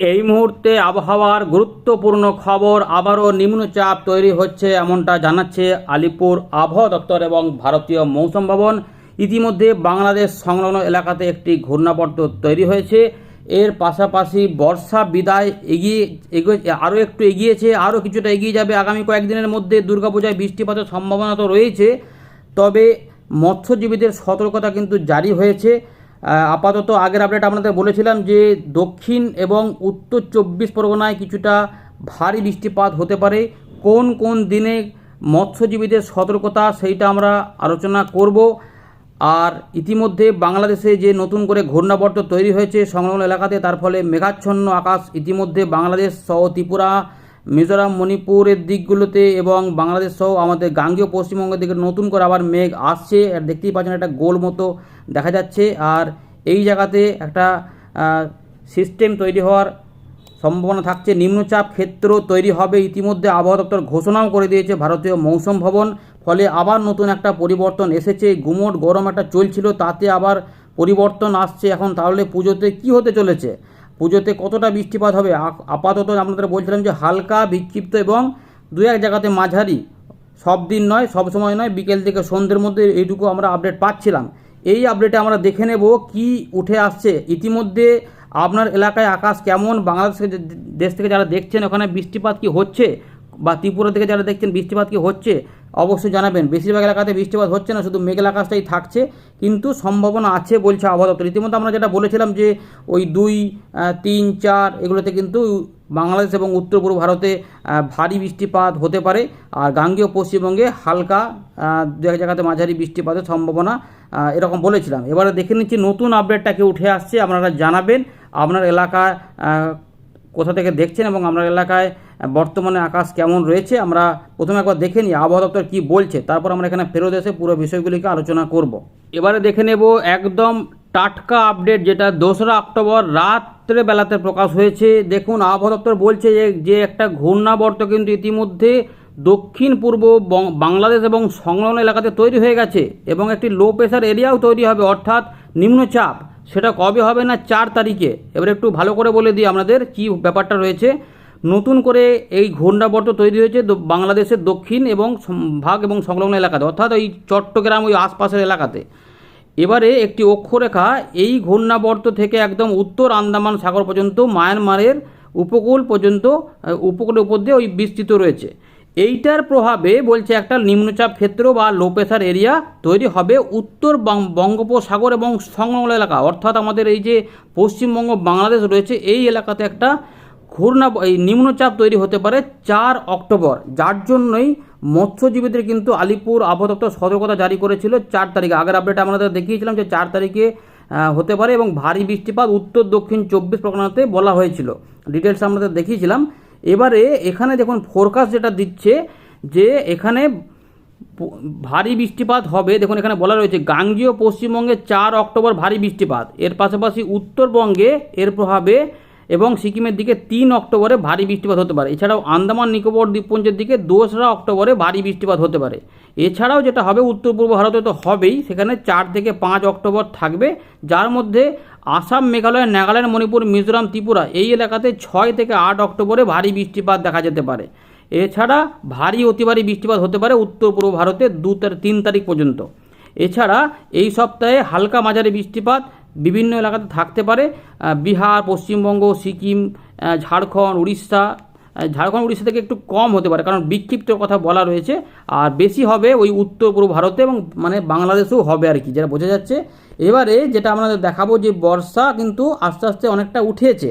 এই মুহূর্তে আবহাওয়ার গুরুত্বপূর্ণ খবর আবারও নিম্নচাপ তৈরি হচ্ছে এমনটা জানাচ্ছে আলিপুর আবহাওয়া দপ্তর এবং ভারতীয় মৌসুম ভবন। ইতিমধ্যে বাংলাদেশ সংলগ্ন এলাকাতে একটি ঘূর্ণাবর্ত তৈরি হয়েছে। এর পাশাপাশি বর্ষা বিদায় এগিয়ে এগিয়ে, আরও একটু এগিয়েছে, আরও কিছুটা এগিয়ে যাবে আগামী কয়েকদিনের মধ্যে দুর্গাপূজায় বৃষ্টিপাতের সম্ভাবনা তো রয়েছে। তবে মৎস্যজীবীদের সতর্কতা কিন্তু জারি হয়েছে। আপাতত আগের আপডেট আপনাদের বলেছিলাম যে দক্ষিণ এবং উত্তর চব্বিশ পরগনায় কিছুটা ভারী বৃষ্টিপাত হতে পারে। কোন কোন দিনে মৎস্যজীবীদের সতর্কতা সেইটা আমরা আলোচনা করব। আর ইতিমধ্যে বাংলাদেশে যে নতুন করে ঘূর্ণাবর্ত তৈরি হয়েছে সংলগ্ন এলাকাতে, তার ফলে মেঘাচ্ছন্ন আকাশ ইতিমধ্যে বাংলাদেশ সহ ত্রিপুরা মিজোরাম, মণিপুরের দিকগুলোতে এবং বাংলাদেশ সহ আমাদের গাঙ্গীয় পশ্চিমবঙ্গের দিকে নতুন করে আবার মেঘ আসছে। আর দেখতেই পাচ্ছেন একটা গোল মতো দেখা যাচ্ছে। আর এই জায়গাতে একটা সিস্টেম তৈরি হওয়ার সম্ভাবনা থাকছে। নিম্নচাপ ক্ষেত্র তৈরি হবে ইতিমধ্যে। আবহাওয়া দপ্তর ঘোষণাও করে দিয়েছে ভারতীয় মৌসুম ভবন। ফলে আবার নতুন একটা পরিবর্তন এসেছে। গুমোট গরম একটা চলছিল, তাতে আবার পরিবর্তন আসছে। এখন তাহলে পুজোতে কি হতে চলেছে? পুজোতে কতটা বৃষ্টিপাত হবে? আপাতত আপনাদের বলছিলাম যে হালকা, বিক্ষিপ্ত এবং দু এক জায়গাতে মাঝারি। সব দিন নয়, সব সময় নয়, বিকেল থেকে সন্ধ্যের মধ্যে এইটুকু আমরা আপডেট পাচ্ছিলাম। এই আপডেটে আমরা দেখে নেব কি উঠে আসছে। ইতিমধ্যে আপনার এলাকায় আকাশ কেমন? বাংলাদেশ দেশ থেকে যারা দেখছেন, ওখানে বৃষ্টিপাত কি হচ্ছে? বা ত্রিপুরা থেকে যারা দেখছেন, বৃষ্টিপাত কি হচ্ছে? অবশ্যই জানাবেন। বেশিরভাগ এলাকাতে বৃষ্টিপাত হচ্ছে না শুধু মেঘলা আকাশটাই থাকছে কিন্তু সম্ভাবনা আছে বলছে আবহাওয়া দপ্তর। ইতিমধ্যে আমরা যেটা বলেছিলাম যে ওই দুই তিন চার এগুলোতে কিন্তু বাংলাদেশ এবং উত্তর পূর্ব ভারতে ভারী বৃষ্টিপাত হতে পারে। আর গাঙ্গেয় পশ্চিমবঙ্গে হালকা দু এক জায়গাতে মাঝারি বৃষ্টিপাতের সম্ভাবনা এরকম বলেছিলাম। এবারে দেখে নিচ্ছি নতুন আপডেটটাকে উঠে আসছে আপনারা জানাবেন। আপনার এলাকায় আহ, কোথা থেকে দেখছেন এবং আপনার এলাকায় বর্তমানে আকাশ কেমন রয়েছে, আমরা প্রথমে একবার দেখে নিই আবহাওয়া দপ্তর কী বলছে, তারপর আমরা এখানে ফেরত এসে পুরো বিষয়গুলিকে আলোচনা করব। এবারে দেখে নেব একদম টাটকা আপডেট যেটা দোসরা অক্টোবর রাত্রে বেলাতে প্রকাশ হয়েছে। দেখুন, আবহাওয়া দপ্তর বলছে যে একটা ঘূর্ণাবর্ত কিন্তু ইতিমধ্যে দক্ষিণ পূর্ব বাংলাদেশ এবং সংলগ্ন এলাকাতে তৈরি হয়ে গেছে এবং একটি লো প্রেশার এরিয়াও তৈরি হবে, অর্থাৎ নিম্নচাপ। সেটা কবে হবে না, চার তারিখে। এবার একটু ভালো করে বলে দিই আপনাদের কি ব্যাপারটা রয়েছে। নতুন করে এই ঘূর্ণাবর্ত তৈরি হয়েছে বাংলাদেশের দক্ষিণ এবং ভাগ এবং সংলগ্ন এলাকাতে, অর্থাৎ ওই চট্টগ্রাম ওই আশপাশের এলাকাতে। এবারে একটি অক্ষরেখা, এই ঘূর্ণাবর্ত থেকে একদম উত্তর আন্দামান সাগর পর্যন্ত, মায়ানমারের উপকূল পর্যন্ত উপকূলের উপর দিয়ে ওই বিস্তৃত রয়েছে। এইটার প্রভাবে বলছে একটা নিম্নচাপ ক্ষেত্র বা লো প্রেশার এরিয়া তৈরি হবে উত্তর বঙ্গোপসাগর এবং সংলগ্ন এলাকা। অর্থাৎ আমাদের এই যে পশ্চিমবঙ্গ বাংলাদেশ রয়েছে, এই এলাকাতে একটা ঘূর্ণা এই নিম্নচাপ তৈরি হতে পারে চার অক্টোবর, যার জন্যই মৎস্যজীবীদের কিন্তু আলিপুর আবহাওয়া সতর্কতা জারি করেছিল চার তারিখে। আগের আপডেট আমাদের দেখিয়েছিলাম যে চার তারিখে হতে পারে এবং ভারী বৃষ্টিপাত উত্তর, দক্ষিণ চব্বিশ পরগনাতে বলা হয়েছিল। ডিটেলস আমাদের দেখিয়েছিলাম। এবারে এখানে দেখুন ফোরকাস্ট যেটা দিচ্ছে যে এখানে ভারী বৃষ্টিপাত হবে, দেখুন এখানে বলা রয়েছে, গাঙ্গীয় পশ্চিমবঙ্গে চার অক্টোবর ভারী বৃষ্টিপাত। এর পাশাপাশি উত্তরবঙ্গে এর প্রভাবে এবং সিকিমের দিকে তিন অক্টোবরে ভারী বৃষ্টিপাত হতে পারে। এছাড়াও আন্দামান, নিকোবর দ্বীপপুঞ্জের দিকে দোসরা অক্টোবরে ভারী বৃষ্টিপাত হতে পারে। এছাড়াও যেটা হবে উত্তর পূর্ব ভারতে তো হবেই, সেখানে চার থেকে পাঁচ অক্টোবর থাকবে। যার মধ্যে আসাম, মেঘালয়, নাগাল্যান্ড, মণিপুর, মিজোরাম, ত্রিপুরা এই এলাকাতে ছয় থেকে আট অক্টোবরে ভারী বৃষ্টিপাত দেখা যেতে পারে। এছাড়া ভারী, অতি ভারী বৃষ্টিপাত হতে পারে উত্তর পূর্ব ভারতে দু তিন তারিখ পর্যন্ত। এছাড়া এই সপ্তাহে হালকা মাঝারি বৃষ্টিপাত বিভিন্ন এলাকাতে থাকতে পারে। বিহার, পশ্চিমবঙ্গ, সিকিম ঝাড়খণ্ড, উড়িষ্যা। ঝাড়খণ্ড, উড়িষ্যা থেকে একটু কম হতে পারে কারণ বিক্ষিপ্ত কথা বলা রয়েছে। আর বেশি হবে ওই উত্তর পূর্ব ভারতে এবং মানে বাংলাদেশেও হবে আর কি, যেটা বোঝা যাচ্ছে। এবারে যেটা আপনাদের দেখাবো যে বর্ষা কিন্তু আস্তে আস্তে অনেকটা উঠেছে।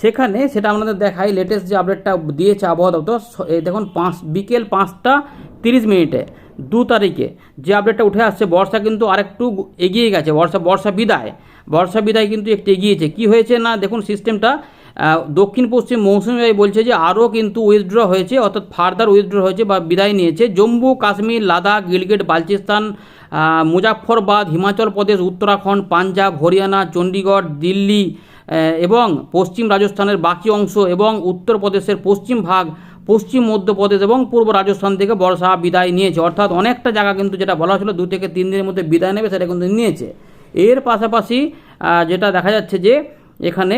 সেখানে সেটা আপনাদের দেখাই লেটেস্ট যে আপডেটটা দিয়েছে আবহাওয়া দপ্তর দেখুন, পাঁচ বিকেল পাঁচটা তিরিশ মিনিটে। দু তারিখে। যে আপডেটটা উঠে আসছে, বর্ষা কিন্তু আরেকটু এগিয়ে গেছে। বর্ষা বর্ষা বিদায়। বর্ষা বিদায় কিন্তু একটু এগিয়েছে। কি হয়েছে না, দেখুন সিস্টেমটা দক্ষিণ পশ্চিম মৌসুমি বায়ু বলছে যে, আরও কিন্তু উইথড্র হয়েছে, অর্থাৎ ফার্দার উইথড্র হয়েছে বা বিদায় নিয়েছে। জম্মু, কাশ্মীর, লাদাখ, গিলগিট, বালচিস্তান মুজাফরবাদ হিমাচল প্রদেশ, উত্তরাখণ্ড, পাঞ্জাব, হরিয়ানা চণ্ডীগড় দিল্লি এবং পশ্চিম রাজস্থানের বাকি অংশ এবং উত্তরপ্রদেশের পশ্চিম ভাগ পশ্চিম মধ্যপ্রদেশ এবং পূর্ব রাজস্থান থেকে বর্ষা বিদায় নিয়েছে। অর্থাৎ অনেকটা জায়গা কিন্তু যেটা বলা হয়েছিল, দু থেকে তিন দিনের মধ্যে বিদায় নেবে সেটা কিন্তু নিয়েছে। এর পাশাপাশি যেটা দেখা যাচ্ছে যে এখানে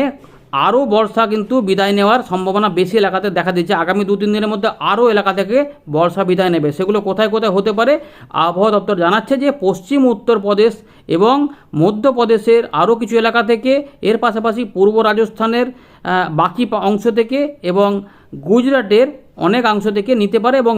আরও বর্ষা কিন্তু বিদায় নেওয়ার সম্ভাবনা বেশি এলাকাতে দেখা দিচ্ছে। আগামী দু তিন দিনের মধ্যে আরও এলাকা থেকে বর্ষা বিদায় নেবে। সেগুলো কোথায় কোথায় হতে পারে আবহাওয়া দপ্তর জানাচ্ছে যে পশ্চিম, উত্তরপ্রদেশ এবং মধ্যপ্রদেশের আরও কিছু এলাকা থেকে, এর পাশাপাশি পূর্ব রাজস্থানের বাকি অংশ থেকে এবং গুজরাটের অনেক অংশ থেকে নিতে পারে এবং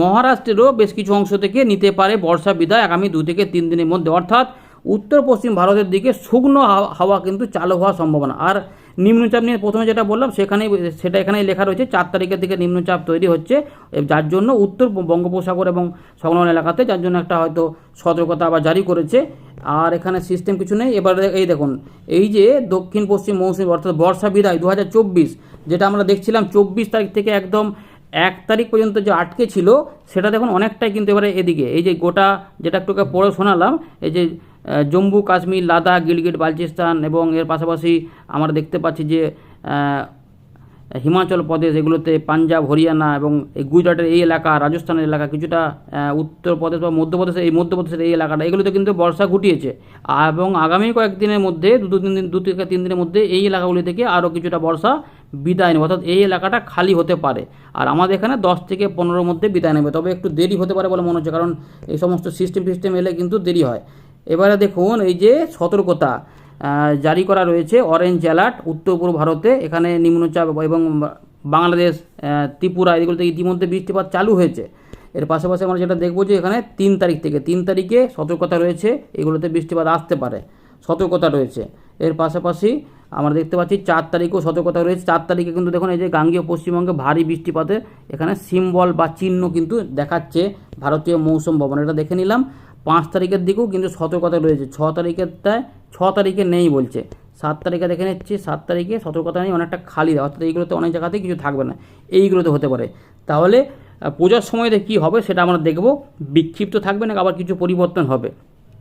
মহারাষ্ট্রেরও বেশ কিছু অংশ থেকে নিতে পারে বর্ষা বিদায় আগামী দু থেকে তিন দিনের মধ্যে। অর্থাৎ উত্তর পশ্চিম ভারতের দিকে শুকনো হাওয়া কিন্তু চালু হওয়ার সম্ভাবনা। আর নিম্নচাপ নিয়ে প্রথমে যেটা বললাম, সেখানেই, সেটা এখানেই লেখা রয়েছে, চার তারিখের দিকে নিম্নচাপ তৈরি হচ্ছে যার জন্য উত্তর বঙ্গোপসাগর এবং সংলগ্ন এলাকাতে, যার জন্য একটা হয়তো সতর্কতা আবার জারি করেছে। আর এখানে সিস্টেম কিছু নেই। এবার এই দেখুন, এই যে দক্ষিণ পশ্চিম মৌসুমী, অর্থাৎ বর্ষা বিদায় দু হাজার চব্বিশ, যেটা আমরা দেখছিলাম চব্বিশ তারিখ থেকে একদম এক তারিখ পর্যন্ত যে আটকে ছিল, সেটা দেখুন অনেকটাই কিন্তু এবারে এদিকে, এই যে গোটা যেটা একটুকে পড়ে শোনালাম, এই যে জম্মু, কাশ্মীর, লাদাখ, গিলগিট, বালচিস্তান এবং এর পাশাপাশি আমরা দেখতে পাচ্ছি যে হিমাচল প্রদেশ, এগুলোতে পাঞ্জাব, হরিয়ানা এবং এই গুজরাটের এই এলাকা, রাজস্থানের এলাকা কিছুটা উত্তরপ্রদেশ বা মধ্যপ্রদেশের এই মধ্যপ্রদেশের এই এলাকাটা, এগুলোতে কিন্তু বর্ষা ঘটিয়েছে। এবং আগামী কয়েকদিনের মধ্যে, দু তিন দিন, দু থেকে তিন দিনের মধ্যে এই এলাকাগুলি থেকে আরও কিছুটা বর্ষা বিদায় নেবে। অর্থাৎ এই এলাকাটা খালি হতে পারে। আর আমাদের এখানে দশ থেকে পনেরোর মধ্যে বিদায় নেবে। তবে একটু দেরি হতে পারে বলে মনে হচ্ছে, কারণ এই সমস্ত সিস্টেম ফিস্টেম এলে কিন্তু দেরি হয়। এবারে দেখুন, এই যে সতর্কতা জারি করা রয়েছে অরেঞ্জ অ্যালার্ট উত্তর পূর্ব ভারতে। এখানে নিম্নচাপ এবং বাংলাদেশ ত্রিপুরা এগুলোতে ইতিমধ্যে বৃষ্টিপাত চালু হয়েছে। এর পাশাপাশি আমরা যেটা দেখব যে এখানে তিন তারিখ থেকে, তিন তারিখে সতর্কতা রয়েছে, এগুলোতে বৃষ্টিপাত আসতে পারে, সতর্কতা রয়েছে। এর পাশাপাশি আমরা দেখতে পাচ্ছি চার তারিখেও সতর্কতা রয়েছে। চার তারিখে কিন্তু দেখুন, এই যে গাঙ্গীয় পশ্চিমবঙ্গে ভারী বৃষ্টিপাতে এখানে সিম্বল বা চিহ্ন কিন্তু দেখাচ্ছে ভারতীয় মৌসুম ভবন। এটা দেখে নিলাম। পাঁচ তারিখের দিকেও কিন্তু সতর্কতা রয়েছে। ছ তারিখেরটায় ছ তারিখে নেই বলছে। সাত তারিখে দেখে নিচ্ছি, সাত তারিখে সতর্কতা নেই, অনেকটা খালি অর্থাৎ এইগুলোতে অনেক জায়গাতে কিছু থাকবে না। এইগুলোতে হতে পারে। তাহলে পূজার সময়তে কী হবে সেটা আমরা দেখব। বিক্ষিপ্ত থাকবে না আবার কিছু পরিবর্তন হবে?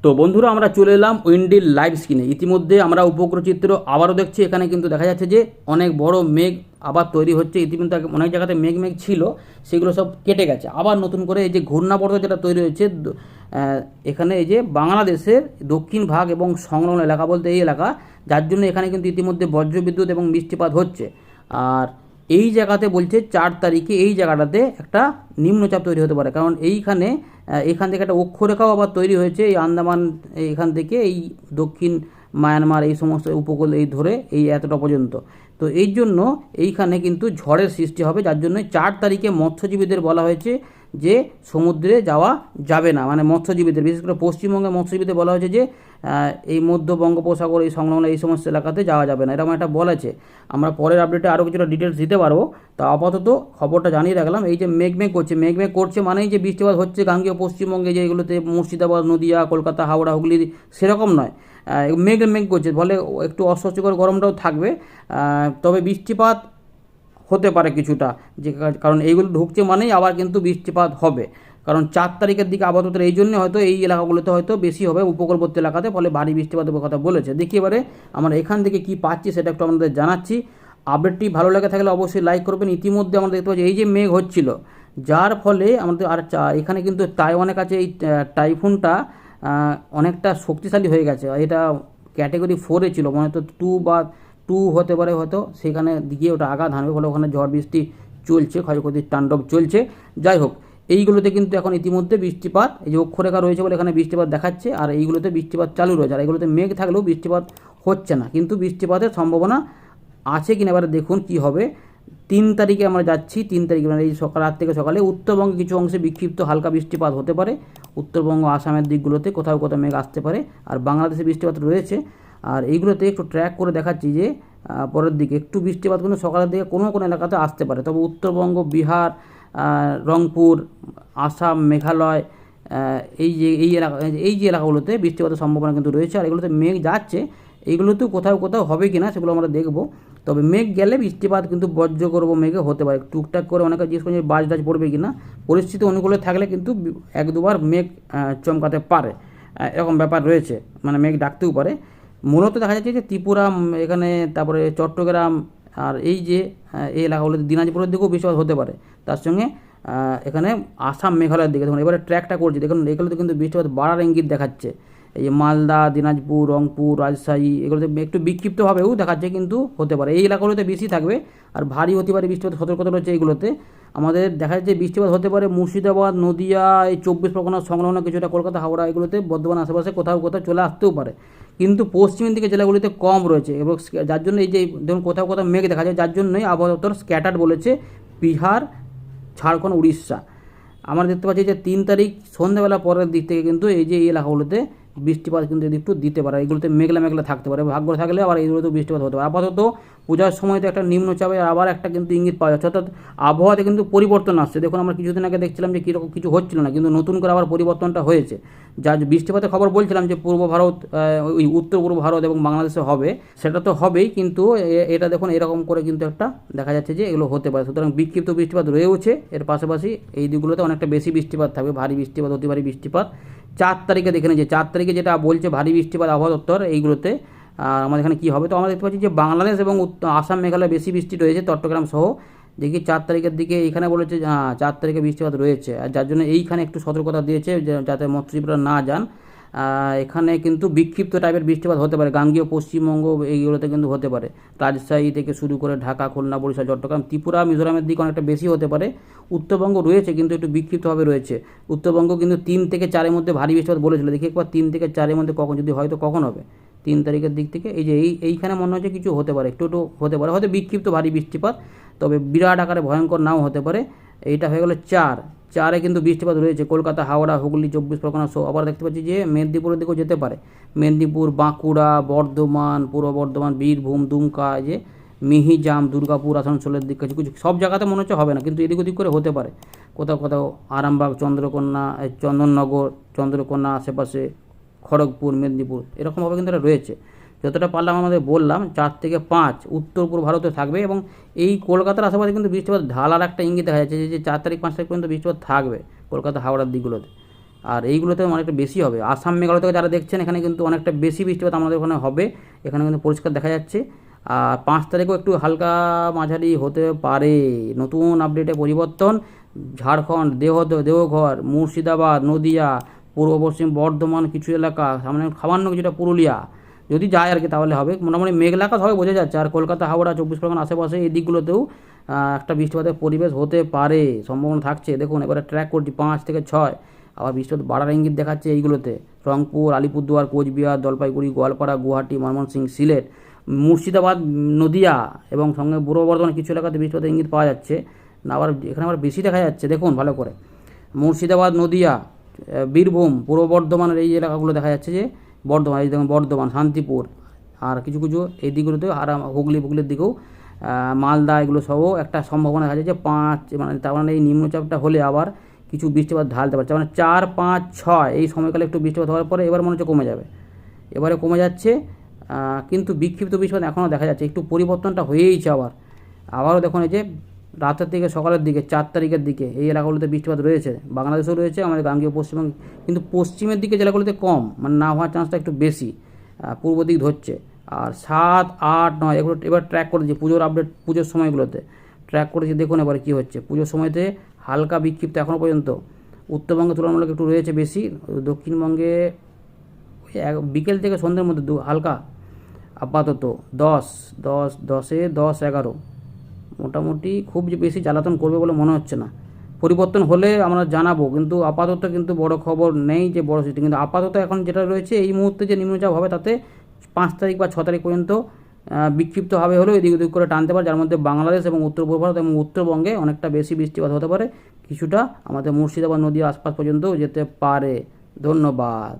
তো বন্ধুরা, আমরা চলে এলাম উইন্ডির লাইভ স্ক্রিনে। ইতিমধ্যে আমরা উপগ্রহ চিত্র আবারও দেখছি। এখানে কিন্তু দেখা যাচ্ছে যে অনেক বড় মেঘ আবার তৈরি হচ্ছে। ইতিমধ্যে অনেক জায়গাতে মেঘ মেঘ ছিল, সেগুলো সব কেটে গেছে। আবার নতুন করে এই যে ঘূর্ণাবর্ত যেটা তৈরি হয়েছে এখানে এই যে বাংলাদেশের দক্ষিণ ভাগ এবং সংলগ্ন এলাকা বলতে এই এলাকা, যার জন্য এখানে কিন্তু ইতিমধ্যে বজ্রবিদ্যুৎ এবং বৃষ্টিপাত হচ্ছে। আর এই জায়গাতে বলছে চার তারিখে এই জায়গাটাতে একটা নিম্নচাপ তৈরি হতে পারে। কারণ এইখানে এখান থেকে একটা অক্ষরেখাও আবার তৈরি হয়েছে। এই আন্দামান এখান থেকে এই দক্ষিণ মায়ানমার, এই সমস্ত উপকূল এই ধরে এই এতটা পর্যন্ত। তো এই জন্য এইখানে কিন্তু ঝড়ের সৃষ্টি হবে, যার জন্য চার তারিখে মৎস্যজীবীদের বলা হয়েছে যে সমুদ্রে যাওয়া যাবে না। মানে মৎস্যজীবীদের, বিশেষ করে পশ্চিমবঙ্গের মৎস্যজীবীদের বলা হয়েছে যে এই মধ্য বঙ্গোপসাগর, এই সংলগ্ন এই সমস্ত এলাকাতে যাওয়া যাবে না। এরকম একটা বলেছে আমরা পরের আপডেটে আরও কিছুটা ডিটেলস দিতে পারব। তা আপাতত খবরটা জানিয়ে রাখলাম। এই যে মেঘ মেঘ করছে মেঘ মেঘ করছে মানেই যে বৃষ্টিপাত হচ্ছে গাঙ্গীয় পশ্চিমবঙ্গে, যে এগুলোতে মুর্শিদাবাদ, নদিয়া, কলকাতা, হাওড়া, হুগলি, সেরকম নয়। মেঘ মেঘ করছে। ফলে একটু অস্বস্তিকর গরমটাও থাকবে। তবে বৃষ্টিপাত হতে পারে কিছুটা, যে কারণ এইগুলো ঢুকছে মানেই আবার কিন্তু বৃষ্টিপাত হবে। কারণ চার তারিখের দিকে আপাতত এই জন্য হয়তো এই এলাকাগুলোতে হয়তো বেশি হবে উপকূলবর্তী এলাকাতে, ফলে ভারী বৃষ্টিপাতের কথা বলেছে। দেখি এবারে আমরা এখান থেকে কি পাচ্ছি সেটা একটু আমাদের জানাচ্ছি। আপডেটটি ভালো লেগে থাকলে অবশ্যই লাইক করবেন। ইতিমধ্যে আমরা দেখতে পাচ্ছি এই যে মেঘ হচ্ছিল, যার ফলে আমাদের আর এখানে কিন্তু তাইওয়ানের কাছে এই টাইফুনটা অনেকটা শক্তিশালী হয়ে গেছে। এটা ক্যাটেগরি ফোরে ছিল, মনে হতো টু বা টু হতে পারে হয়তো, সেখানে গিয়ে ওটা আঘাত হানবে ফলে ওখানে ঝড় বৃষ্টি চলছে, ক্ষয়ক্ষতির তাণ্ডব চলছে। যাই হোক, এইগুলোতে কিন্তু এখন ইতিমধ্যে বৃষ্টিপাত, এই যে অক্ষরেখা রয়েছে বলে এখানে বৃষ্টিপাত দেখাচ্ছে, আর এইগুলোতে বৃষ্টিপাত চালু রয়েছে। আর এগুলোতে মেঘ থাকলেও বৃষ্টিপাত হচ্ছে না। কিন্তু বৃষ্টিপাতের সম্ভাবনা আছে কিনা, এবারে দেখুন কি হবে। তিন তারিখে আমরা যাচ্ছি, তিন তারিখে মানে এই সকাল রাত থেকে সকালে উত্তরবঙ্গে কিছু অংশে বিক্ষিপ্ত হালকা বৃষ্টিপাত হতে পারে। উত্তরবঙ্গ, আসামের দিকগুলোতে কোথাও কোথাও মেঘ আসতে পারে। আর বাংলাদেশে বৃষ্টিপাত রয়েছে। আর এইগুলোতে একটু ট্র্যাক করে দেখাচ্ছি যে পরের দিকে একটু বৃষ্টিপাত কিন্তু সকালের দিকে কোনো কোনো এলাকাতে আসতে পারে। তবে উত্তরবঙ্গ, বিহার রংপুর, আসাম, মেঘালয় এই যে, এই এলাকা, এই যে এলাকাগুলোতে বৃষ্টিপাতের সম্ভাবনা কিন্তু রয়েছে আর এগুলোতে মেঘ যাচ্ছে এইগুলোতেও কোথাও কোথাও হবে কি না সেগুলো আমরা দেখব। তবে মেঘ গেলে বৃষ্টিপাত কিন্তু বজ্র করব মেঘে হতে পারে। টুকটাক করে অনেকে জিজ্ঞেস করছে বাজ টাজ পড়বে কি না পরিস্থিতি অনুকূলে থাকলে কিন্তু এক দুবার মেঘ চমকাতে পারে। এরকম ব্যাপার রয়েছে। মানে মেঘ ডাকতেও পারে। মূলত দেখা যাচ্ছে যে ত্রিপুরা এখানে তারপরে চট্টগ্রাম আর এই যে এই এলাকাগুলোতে দিনাজপুরের দিকেও বৃষ্টিপাত হতে পারে। তার সঙ্গে এখানে আসাম মেঘালয়ের দিকে দেখুন, এবারে ট্র্যাকটা করছি। দেখুন, এগুলোতে কিন্তু বৃষ্টিপাত বাড়ার ইঙ্গিত দেখাচ্ছে। এই যে মালদা, দিনাজপুর, রংপুর, রাজশাহী, এগুলোতে একটু বিক্ষিপ্তভাবেও দেখাচ্ছে কিন্তু হতে পারে। এই এলাকাগুলোতে বেশি থাকবে আর ভারী হতে পারে বৃষ্টিপাত, সতর্কতা রয়েছে এইগুলোতে আমাদের দেখা যাচ্ছে বৃষ্টিপাত হতে পারে মুর্শিদাবাদ, নদিয়া, এই চব্বিশ পরগনা সংলগ্ন কিছুটা কলকাতা, হাওড়া, এগুলোতে বর্ধমান আশেপাশে কোথাও কোথাও চলে আসতেও পারে। কিন্তু পশ্চিম দিকে জেলাগুলিতে কম রয়েছে এবং যার জন্য এই যে, ধরুন কোথাও কোথাও মেঘ দেখা যায়, যার জন্যই আবহাওয়া দপ্তর বলেছে বিহার, ঝাড়খণ্ড, উড়িষ্যা। আমরা দেখতে পাচ্ছি যে তিন তারিখ সন্ধ্যাবেলা পরের দিক থেকে কিন্তু এই যে, এই এলাকাগুলোতে বৃষ্টিপাত কিন্তু একটু দিতে পারে। এগুলোতে মেঘলা মেঘলা থাকতে পারে। ভাগ্য থাকলে আবার এইগুলোতে বৃষ্টিপাত হতে পারে। আপাতত পূজার সময় তো একটা নিম্নচাপে আবার একটা কিন্তু ইঙ্গিত পাওয়া যাচ্ছে। অর্থাৎ আবহাওয়াতে কিন্তু পরিবর্তন আসছে। দেখুন, আমরা কিছুদিন আগে দেখছিলাম যে কীরকম কিছু হচ্ছিল না, কিন্তু নতুন করে আবার পরিবর্তনটা হয়েছে। যা বৃষ্টিপাতের খবর বলছিলাম যে পূর্ব ভারত ওই উত্তর পূর্ব ভারত এবং বাংলাদেশে হবে, সেটা তো হবেই, কিন্তু এটা দেখুন, এরকম করে কিন্তু একটা দেখা যাচ্ছে যে এগুলো হতে পারে। সুতরাং বিক্ষিপ্ত বৃষ্টিপাত রয়েছে এর পাশাপাশি এই দিকগুলোতে অনেকটা বেশি বৃষ্টিপাত থাকবে, ভারী বৃষ্টিপাত, অতি ভারী বৃষ্টিপাত। চার তারিখে দেখে নিয়েছে চার তারিখে যেটা বলছে ভারী বৃষ্টিপাত, আবহাওয়া দপ্তর, এইগুলোতে আর আমাদের এখানে কী হবে? তো আমরা দেখতে পাচ্ছি যে বাংলাদেশ এবং আসাম, মেঘালয় বেশি বৃষ্টি রয়েছে চট্টগ্রাম সহ। দেখি চার তারিখের দিকে এইখানে বলেছে হ্যাঁ চার তারিখে বৃষ্টিপাত রয়েছে। আর যার জন্য এইখানে একটু সতর্কতা দিয়েছে যাতে মৎস্যজীবীরা না যান। এখানে কিন্তু বিক্ষিপ্ত টাইপের বৃষ্টিপাত হতে পারে। গাঙ্গীয়, পশ্চিমবঙ্গ এইগুলোতে কিন্তু হতে পারে। রাজশাহী থেকে শুরু করে ঢাকা, খুলনা, বরিশাল, চট্টগ্রাম, ত্রিপুরা, মিজোরামের দিকে অনেকটা বেশি হতে পারে। উত্তরবঙ্গ রয়েছে কিন্তু একটু বিক্ষিপ্তভাবে রয়েছে। উত্তরবঙ্গ কিন্তু তিন থেকে চারের মধ্যে ভারী বৃষ্টিপাত বলেছিল। দেখি একবার তিন থেকে চারের মধ্যে কখন, যদি হয়তো কখন হবে? তিন তারিখের দিক থেকে। এই যে এই, এইখানে মনে হচ্ছে কিছু হতে পারে, একটু একটু হতে পারে। হয়তো বিক্ষিপ্ত ভারী বৃষ্টিপাত, তবে বিরাট আকারে ভয়ঙ্কর নাও হতে পারে। এইটা হয়ে গেলো চার। চারে কিন্তু বৃষ্টিপাত রয়েছে, কলকাতা, হাওড়া, হুগলি, চব্বিশ পরগনা সহ আবার দেখতে পাচ্ছি যে মেদিনীপুরের দিকেও যেতে পারে। মেদিনীপুর, বাঁকুড়া, বর্ধমান, পূর্ব বর্ধমান, বীরভূম, দুমকা যে মিহিজাম, দুর্গাপুর, আসানসোলের দিক কিছু কিছু, সব জায়গাতে মনে হচ্ছে হবে না, কিন্তু এদিক ওদিক করে হতে পারে। কোথাও কোথাও আরামবাগ চন্দ্রকন্যা চন্দননগর চন্দ্রকন্যা আশেপাশে খড়গপুর, মেদিনীপুর, এরকমভাবে কিন্তু এটা রয়েছে। যতটা পারলাম আমাদের বললাম, চার থেকে পাঁচ উত্তর পূর্ব ভারতে থাকবে এবং এই কলকাতার আশেপাশে কিন্তু বৃষ্টিপাত ঢালার একটা ইঙ্গিত দেখা যাচ্ছে যে- চার তারিখ, পাঁচ তারিখ পর্যন্ত বৃষ্টিপাত থাকবে কলকাতা হাওড়ার দিকগুলোতে। আর এইগুলোতে অনেকটা বেশি হবে। আসাম, মেঘালয় থেকে যারা দেখছেন, এখানে কিন্তু অনেকটা বেশি বৃষ্টিপাত আমাদের ওখানে হবে। এখানে কিন্তু পরিষ্কার দেখা যাচ্ছে। আর পাঁচ তারিখেও একটু হালকা মাঝারি হতে পারে। নতুন আপডেটে পরিবর্তন। ঝাড়খণ্ড দেহ দেওঘর, মুর্শিদাবাদ, নদিয়া পূর্ব পশ্চিম বর্ধমান কিছু এলাকা, সামনে সামান্য কিছুটা পুরুলিয়া। যদি যায় আর কি তাহলে হবে। মোটামুটি মেঘলাকা সবাই বোঝা যাচ্ছে। আর কলকাতা, হাওড়া, চব্বিশ পরগনা আশেপাশে এই দিকগুলোতেও একটা বৃষ্টিপাতের পরিবেশ হতে পারে। সম্ভাবনা থাকছে। দেখুন, এবারে ট্র্যাক করছি পাঁচ থেকে ছয়। আবার বৃষ্টিপাত বাড়ার ইঙ্গিত দেখাচ্ছে এইগুলোতে। রংপুর, আলিপুরদুয়ার, কোচবিহার, জলপাইগুড়ি, গোয়ালপাড়া, গুয়াহাটি, ময়মনসিংহ, সিলেট, মুর্শিদাবাদ, নদিয়া এবং সঙ্গে পূর্ব বর্ধমান কিছু এলাকাতে বৃষ্টিপাতের ইঙ্গিত পাওয়া যাচ্ছে। না আবার এখানে আবার বেশি দেখা যাচ্ছে। দেখুন, ভালো করে। মুর্শিদাবাদ, নদিয়া বীরভূম, পূর্ব বর্ধমানের এই এলাকাগুলো দেখা যাচ্ছে যে বর্ধমান, এই দেখুন বর্ধমান, শান্তিপুর আর কিছু কিছু এই দিকগুলোতে আর হুগলি ফুগলির দিকেও মালদা এগুলো সবও একটা সম্ভাবনা দেখা যাচ্ছে পাঁচ মানে তার মানে এই নিম্নচাপটা হলে আবার কিছু বৃষ্টিপাত ঢালতে পারছে মানে চার, পাঁচ, ছয় এই সময়কালে একটু বৃষ্টিপাত হওয়ার পরে এবার মনে হচ্ছে কমে যাবে। এবারে কমে যাচ্ছে কিন্তু বিক্ষিপ্ত বৃষ্টিপাত এখনও দেখা যাচ্ছে। একটু পরিবর্তনটা হয়েইছে আবার। আবারও দেখুন এই যে রাতের থেকে সকালের দিকে, চার তারিখের দিকে এই এলাকাগুলোতে বৃষ্টিপাত রয়েছে, বাংলাদেশেও রয়েছে, আমাদের গাঙ্গীয় পশ্চিমবঙ্গ, কিন্তু পশ্চিমের দিকে জেলাগুলোতে কম মানে না হওয়ার চান্সটা একটু বেশি পূর্ব দিক ধরছে। আর সাত, আট, নয়, এগুলো এবার ট্র্যাক করেছি, পুজোর আপডেট পুজোর সময়গুলোতে। ট্র্যাক করেছি, দেখুন এবার কী হচ্ছে। পুজোর সময়তে হালকা বিক্ষিপ্ত এখনও পর্যন্ত। উত্তরবঙ্গে তুলনামূলক একটু রয়েছে বেশি, দক্ষিণবঙ্গে বিকেল থেকে সন্ধ্যের মধ্যে হালকা আপাতত দশ দশ, দশে দশ, এগারো। মোটামুটি খুব যে বেশি জ্বালাতন করবে বলে মনে হচ্ছে না। পরিবর্তন হলে আমরা জানাব, কিন্তু আপাতত কিন্তু বড় খবর নেই যে বড় সৃষ্টি কিন্তু আপাতত এখন যেটা রয়েছে, এই মুহূর্তে যে নিম্নচাপ হবে তাতে পাঁচ তারিখ বা ছ তারিখ পর্যন্ত বিক্ষিপ্তভাবে হলেও এদিক ওদিক করে টানতে পারে, যার মধ্যে বাংলাদেশ এবং উত্তর পূর্ব ভারত এবং উত্তরবঙ্গে অনেকটা বেশি বৃষ্টিপাত হতে পারে। কিছুটা আমাদের মুর্শিদাবাদ নদীর আশপাশ পর্যন্ত যেতে পারে। ধন্যবাদ।